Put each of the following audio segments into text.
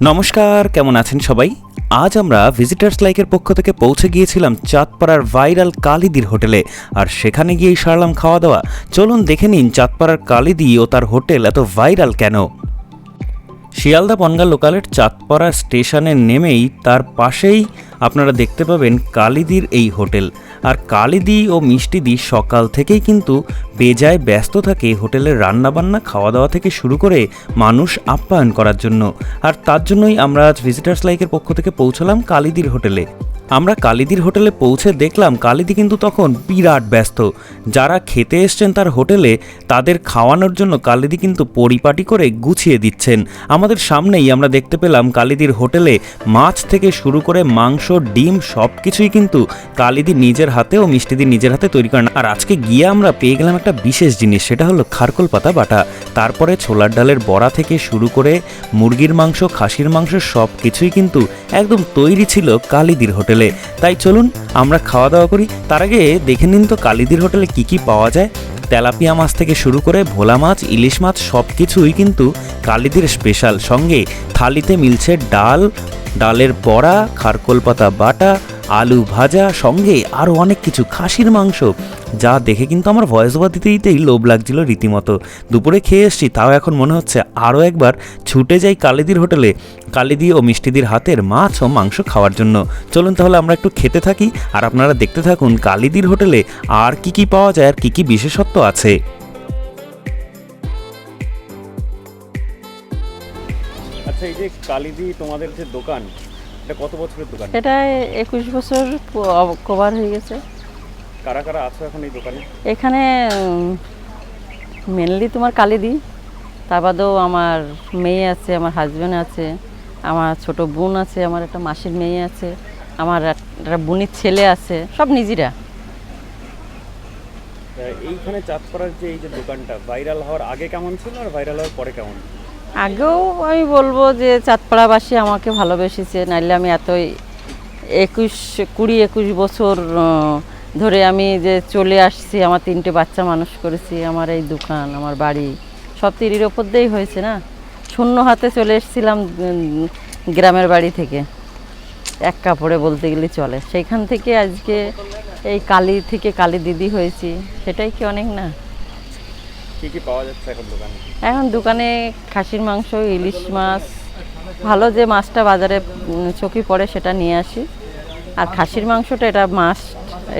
নমস্কার, কেমন আছেন সবাই? আজ আমরা ভিজিটার্স লাইকের পক্ষ থেকে পৌঁছে গিয়েছিলাম চাঁদপাড়ার ভাইরাল কালিদির হোটেলে। আর সেখানে গিয়েই সারলাম খাওয়া দাওয়া চলুন দেখে নিন চাঁদপাড়ার কালিদি ও তার হোটেল এত ভাইরাল কেন? শিয়ালদা বনগা লোকালের চাঁদপাড়া স্টেশনে নেমেই তার পাশেই আপনারা দেখতে পাবেন কালিদির এই হোটেল। আর কালিদি ও মিষ্টিদি সকাল থেকেই কিন্তু বেজায় ব্যস্ত থাকে হোটেলের রান্নাবান্না খাওয়া দাওয়া থেকে শুরু করে মানুষ আপ্যায়ন করার জন্য। আর তার জন্যই আমরা আজ ভিজিটার্স লাইকের পক্ষ থেকে পৌঁছলাম কালিদির হোটেলে। আমরা কালিদির হোটেলে পৌঁছে দেখলাম কালিদি কিন্তু তখন বিরাট ব্যস্ত। যারা খেতে এসছেন তার হোটেলে, তাদের খাওয়ানোর জন্য কালিদি কিন্তু পরিপাটি করে গুছিয়ে দিচ্ছেন। আমাদের সামনেই আমরা দেখতে পেলাম কালিদির হোটেলে মাছ থেকে শুরু করে মাংস, ডিম সব কিছুই কিন্তু কালিদি নিজের হাতে ও মিষ্টিদি নিজের হাতে তৈরি করেন। আর আজকে গিয়ে আমরা পেয়ে গেলাম একটা বিশেষ জিনিস, সেটা হলো খারকোল পাতা বাটা। তারপরে ছোলার ডালের বড়া থেকে শুরু করে মুরগির মাংস, খাসির মাংস সব কিছুই কিন্তু একদম তৈরি ছিল কালিদির হোটেলে। তাই চলুন, আমরা খাওয়া দাওয়া করি। তার আগে দেখে নিন তো কালিদির হোটেলে কি কি পাওয়া যায়। তেলাপিয়া মাছ থেকে শুরু করে ভোলা মাছ, ইলিশ মাছ সব কিছুই কিন্তু কালিদির স্পেশাল সঙ্গে থালিতে মিলছে ডাল, ডালের বড়া, খারকোল পাতা বাটা আলু ভাজা, সঙ্গে আরও অনেক কিছু খাসির মাংস, যা দেখে কিন্তু আমার ভয়েস ওভার দিতে দিতেই লোভ লাগছিল রীতিমতো। দুপুরে খেয়ে এসছি, তাও এখন মনে হচ্ছে আরও একবার ছুটে যাই কালিদির হোটেলে, কালিদি ও মিষ্টিদির হাতের মাছ ও মাংস খাওয়ার জন্য। চলুন তাহলে আমরা একটু খেতে থাকি, আর আপনারা দেখতে থাকুন কালিদির হোটেলে আর কি কি পাওয়া যায় আর কি কি বিশেষত্ব আছে। আচ্ছা এই যে কালিদি তোমাদের যে দোকান এটা কত বছরের দোকান? এটা একুশ বছর কভার হয়ে গেছে। কারা কারা আছো এখন এই দোকানে? এখানে মেনলি তোমার কালিদি তার বাদেও আমার মেয়ে আছে আমার হাজব্যান্ড আছে আমার ছোট বোন আছে আমার একটা মাসির মেয়ে আছে আমার একটা বোনের ছেলে আছে সব নিজেরা। এইখানে চাঁদপাড়ার যে এই যে দোকানটা ভাইরাল হওয়ার আগে কেমন ছিল আর ভাইরাল হওয়ার পরে কেমন? আগেও আমি বলব যে চাঁদপাড়াবাসী আমাকে ভালোবেসেছে, নাইলে আমি এতই একুশ, কুড়ি, একুশ বছর ধরে আমি যে চলে আসছি, আমার তিনটে বাচ্চা মানুষ করেছি, আমার এই দোকান, আমার বাড়ি, সব তিরির ওপর দিয়েই হয়েছে না? শূন্য হাতে চলে এসেছিলাম গ্রামের বাড়ি থেকে। এক কাপড়ে বলতে গেলে চলে। সেইখান থেকে আজকে এই কালী থেকে কালী দিদি হয়েছি, সেটাই কি অনেক না? কি কি পাওয়া যাচ্ছে এখন দোকানে? এখন দোকানে খাসির মাংস ইলিশ মাছ ভালো যে মাছটা বাজারে চোখে পড়ে সেটা নিয়ে আসি। আর খাসির মাংসটা এটা মাছ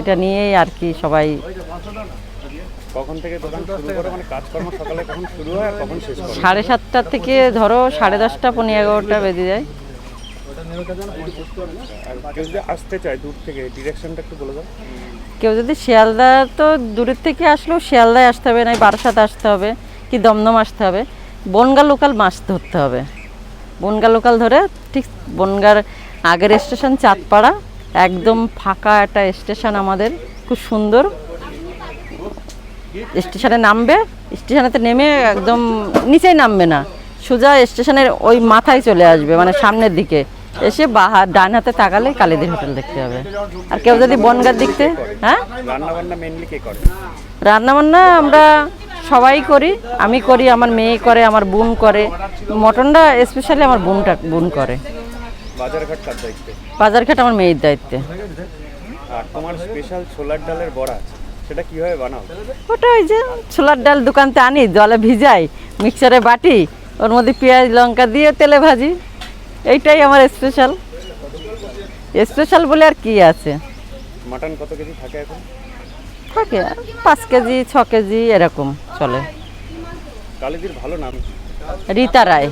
এটা নিয়েই আর কি সবাই কখন থেকে দোকান শুরু করে? মানে কাজকর্ম সকালে কখন শুরু হয় আর কখন শেষ করে? সাড়ে সাতটা থেকে ধরো সাড়ে দশটা পনেরো এগারোটা বেজে যায়। কেউ যদি আসতে চায় দূর থেকে ডিরেকশনটা একটু বলে দাও। কেউ যদি শিয়ালদা তো দূরের থেকে আসলেও শিয়ালদায় আসতে হবে না বারাসাত আসতে হবে কি দমদম আসতে হবে। বনগা লোকাল মাছ ধরতে হবে। বনগা লোকাল ধরে ঠিক বনগার আগের স্টেশন চাঁদপাড়া একদম ফাঁকা একটা স্টেশন আমাদের খুব সুন্দর। স্টেশনে নামবে স্টেশনেতে নেমে একদম নিচেই নামবে না সোজা স্টেশনের ওই মাথায় চলে আসবে মানে সামনের দিকে। এসে বাহা ডান হাতে তাকালে কালীদের হোটেল দেখতে হবে আর কেউ যদি বনগার দিকতে হ্যাঁ? রান্নাবান্না আমরা সবাই করি আমি করি আমার মেয়ে করে আমার বোন করে। মটনটা স্পেশালি আমার বোনটা বোন করে। বাজারঘাট আমার মেয়ের দায়িত্বে। তোমার স্পেশাল ছোলার ডালের বড়া সেটা কীভাবে বানাও? ওটা ওই যে ছোলার ডাল দোকানতে আনি জলে ভিজাই মিক্সারে বাটি ওর মধ্যে পেঁয়াজ লঙ্কা দিয়ে তেলে ভাজি। এইটাই আমার স্পেশাল স্পেশাল বলে আর কি আছে? মাটন কত কেজি থাকে এখন? থাকে পাঁচ কেজি ছ কেজি এরকম চলে। কালিদির ভালো নাম। রীতা রায়।